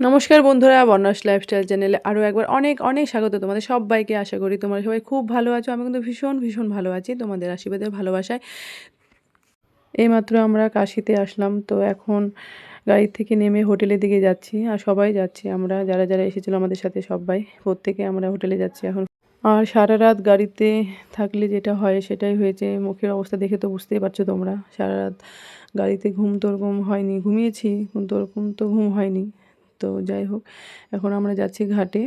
নমস্কার বন্ধুরা বর্ণাস লাইফস্টাইল চ্যানেলে আরও একবার অনেক অনেক স্বাগত তোমাদের সবাইকে। আশা করি তোমরা সবাই খুব ভালো আছো। আমি কিন্তু ভীষণ ভীষণ ভালো আছি তোমাদের আশীর্বাদের ভালোবাসায়। এইমাত্র আমরা কাশিতে আসলাম, তো এখন গাড়ি থেকে নেমে হোটেলের দিকে যাচ্ছি আর সবাই যাচ্ছি। আমরা যারা যারা এসেছিল আমাদের সাথে সবাই, প্রত্যেকে আমরা হোটেলে যাচ্ছি এখন। আর সারা রাত গাড়িতে থাকলে যেটা হয় সেটাই হয়েছে, মুখের অবস্থা দেখে তো বুঝতেই পারছ তোমরা। সারা রাত গাড়িতে ঘুম তো ওরকম হয়নি, ঘুমিয়েছি, কিন্তু ওরকম তো ঘুম হয়নি। তো যাই হোক, এখন আমরা যাচ্ছি ঘাটে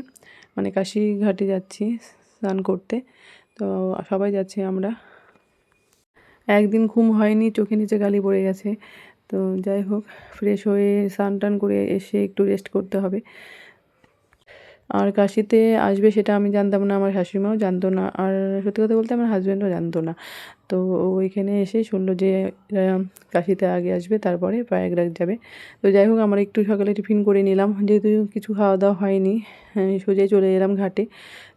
মানে কাশি ঘাটে যাচ্ছি স্নান করতে। তো সবাই যাচ্ছি আমরা। একদিন ঘুম হয়নি চোখে নিচে গালি পড়ে গেছে। তো যাই হোক ফ্রেশ হয়ে স্নান টান করে এসে একটু রেস্ট করতে হবে। আর কাশিতে আসবে সেটা আমি জানতাম না আমার শাশুড়িমাও জানতো না আর সত্যি কথা বলতে আমার হাজব্যান্ডও জানতো না। তো ওইখানে এসে শুনলো যে কাশিতে আগে আসবে তারপরে প্রয়াগরাজ যাবে। তো যাই হোক আমরা একটু সকালে টিফিন করে নিলাম যেহেতু কিছু খাওয়া দাওয়া হয়নি হ্যাঁ, সোজাই চলে এলাম ঘাটে।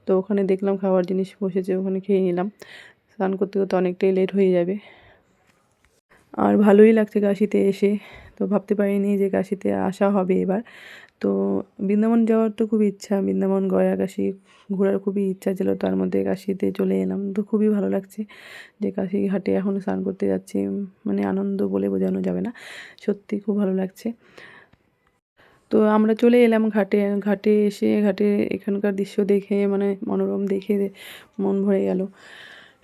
তো ওখানে দেখলাম খাওয়ার জিনিস বসেছে ওখানে খেয়ে নিলাম। স্নান করতে করতে অনেকটাই লেট হয়ে যাবে। আর ভালোই লাগছে কাশিতে এসে। তো ভাবতে পারিনি যে কাশিতে আসা হবে এবার। তো বৃন্দাবন যাওয়ার তো খুব ইচ্ছা, বৃন্দাবন, গয়া, কাশি ঘোরার খুবই ইচ্ছা ছিল, তার মধ্যে কাশিতে চলে এলাম। তো খুবই ভালো লাগছে যে কাশি ঘাটে এখন স্নান করতে যাচ্ছি মানে আনন্দ বলে বোঝানো যাবে না, সত্যি খুব ভালো লাগছে। তো আমরা চলে এলাম ঘাটে ঘাটে এসে ঘাটে এখানকার দৃশ্য দেখে মানে মনোরম দেখে মন ভরে গেল।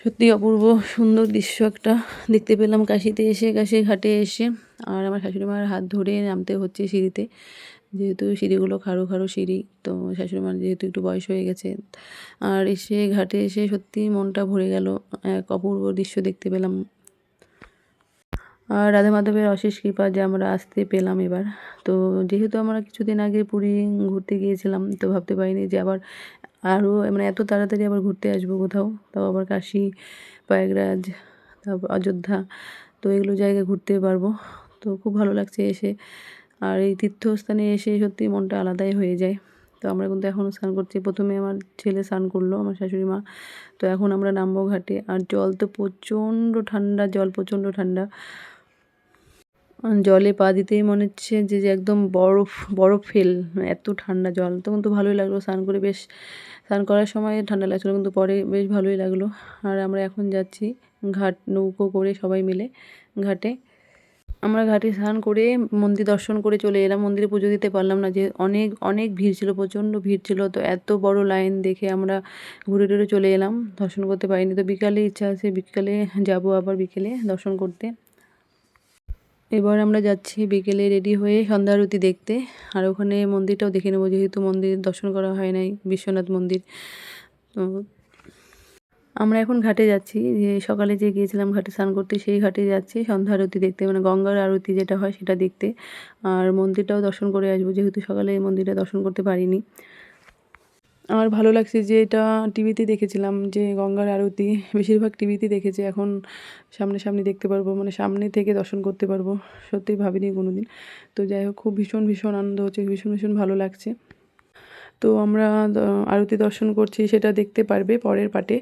সত্যি অপূর্ব সুন্দর দৃশ্য একটা। দেখতে পেলাম কাশিতে এসে কাশি ঘাটে এসে। আর আমার শাশুড়ি মার হাত ধরে নামতে হচ্ছে সিঁড়িতে। যেহেতু সিঁড়িগুলো খাড়ো খাড়ো সিঁড়ি, তো শাশুড়ি মার যেহেতু একটু বয়স হয়ে গেছে। আর এসে ঘাটে এসে সত্যি মনটা ভরে গেল। এক অপূর্ব দৃশ্য দেখতে পেলাম। রাধা মাধবের অশেষ কৃপা যে আমরা আসতে পেলাম এবার। তো যেহেতু আমরা কিছুদিন আগে পুরী ঘুরতে গিয়েছিলাম, তো ভাবতে পারিনি যে আবার আরও মানে এত তাড়াতাড়ি আবার ঘুরতে আসব কোথাও। তাও আবার কাশি, প্রয়াগরাজ, তারপর অযোধ্যা, তো এগুলো জায়গায় ঘুরতে পারব। তো খুব ভালো লাগছে এসে। আর এই তীর্থস্থানে এসে সত্যি মনটা আলাদাই হয়ে যায়। তো আমরা কিন্তু এখনও স্নান করছি। প্রথমে আমার ছেলে স্নান করল, আমার শাশুড়ি মা। তো এখন আমরা নামবো ঘাটে। আর জল তো প্রচণ্ড ঠান্ডা, জল প্রচণ্ড ঠান্ডা। জলে পা দিতেই মনে হচ্ছে যে যে একদম বরফ বরফ ফেল, এত ঠান্ডা জল। তখন তো ভালোই লাগল, স্নান করে বেশ, স্নান করার সময় ঠান্ডা লাগছিল, কিন্তু পরে বেশ ভালোই লাগল। আর আমরা এখন যাচ্ছি ঘাট, নৌকো করে সবাই মিলে ঘাটে। আমরা ঘাটে স্নান করে মন্দির দর্শন করে চলে এলাম। মন্দিরে পুজো দিতে পারলাম না, যে অনেক অনেক ভিড় ছিল, প্রচণ্ড ভিড় ছিল। তো এত বড় লাইন দেখে আমরা ঘুরে টুরে চলে এলাম। দর্শন করতে পারিনি। তো বিকালে ইচ্ছা আছে, বিকালে যাব আবার বিকেলে দর্শন করতে। এবার আমরা যাচ্ছি বিকেলে রেডি হয়ে সন্ধ্যা আরতি দেখতে। আর ওখানে মন্দিরটাও দেখে নেব, যেহেতু মন্দির দর্শন করা হয় নাই, বিশ্বনাথ মন্দির। তো আমরা এখন ঘাটে যাচ্ছি, যে সকালে যে গিয়েছিলাম ঘাটে স্নান করতে, সেই ঘাটে যাচ্ছি সন্ধ্যা আরতি দেখতে মানে গঙ্গার আরতি যেটা হয় সেটা দেখতে। আর মন্দিরটাও দর্শন করে আসব, যেহেতু সকালে এই মন্দিরটা দর্শন করতে পারিনি। আমার ভালো লাগছে যে এটা টিভিতে দেখেছিলাম, যে গঙ্গার আরতি, বেশিরভাগ টিভিতে দেখেছি। এখন সামনে সামনে দেখতে পারব মানে সামনে থেকে দর্শন করতে পারব। সত্যিই ভাবিনি কোনো দিন তো যাই হোক, খুব ভীষণ ভীষণ আনন্দ হচ্ছে, ভীষণ ভীষণ ভালো লাগছে। তো আমরা আরতি দর্শন করছি, সেটা দেখতে পারবে পরের পাটে।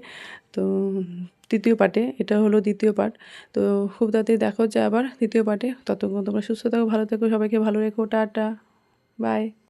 তো তৃতীয় পাটে, এটা হলো দ্বিতীয় পাঠ তো খুব তাড়াতাড়ি দেখা হচ্ছে আবার দ্বিতীয় পাটে। ততক্ষণ তোমরা সুস্থ থাকো, ভালো থাকো, সবাইকে ভালো রেখো, টাটা, বাই।